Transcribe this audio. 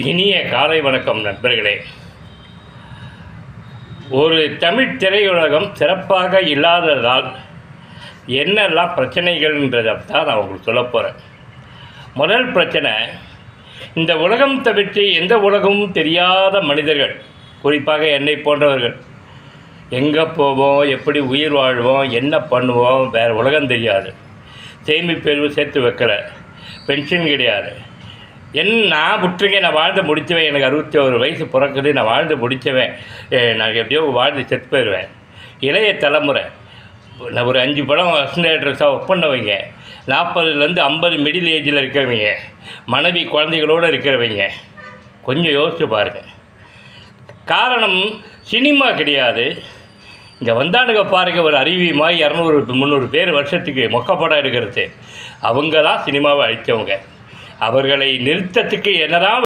இனிய காலை வணக்கம் நண்பர்களே. ஒரு தமிழ் திரையுலகம் சிறப்பாக இல்லாததால் என்னெல்லாம் பிரச்சனைகள்ன்றதை தான் நான் உங்களுக்கு சொல்ல போகிறேன் முதல் பிரச்சனை இந்த உலகம் தவிர்த்து எந்த உலகமும் தெரியாத மனிதர்கள் குறிப்பாக என்னை போன்றவர்கள் எங்கே போவோம் எப்படி உயிர் வாழ்வோம் என்ன பண்ணுவோம் வேறு உலகம் தெரியாது. சேமிப்பெருவு சேர்த்து வைக்கிற பென்ஷன் கிடையாது. என் நான் விட்டுருங்க நான் வாழ்ந்து முடித்தவன் எனக்கு அறுபத்தி ஒரு வயசு பிறக்குது நான் வாழ்ந்து முடித்தவன். நான் எப்படியோ வாழ்ந்து செத்து போயிடுவேன். இளைய தலைமுறை நான் ஒரு அஞ்சு படம் அசினேட்டர்ஸாக ஒர்க் பண்ணவங்க. நாற்பதுலேருந்து ஐம்பது மிடில் ஏஜில் இருக்கிறவங்க மனைவி குழந்தைகளோடு இருக்கிறவங்க. கொஞ்சம் யோசித்து பாருங்கள் காரணம் சினிமா கிடையாது. இங்கே வந்தானுங்க பாருங்க ஒரு அறிவியமாய் இரநூறு முந்நூறு பேர் வருஷத்துக்கு மொக்கப்படம் எடுக்கிறது. அவங்க தான் சினிமாவை அழித்தவங்க. அவர்களை நிறுத்தத்துக்கு என்னதான்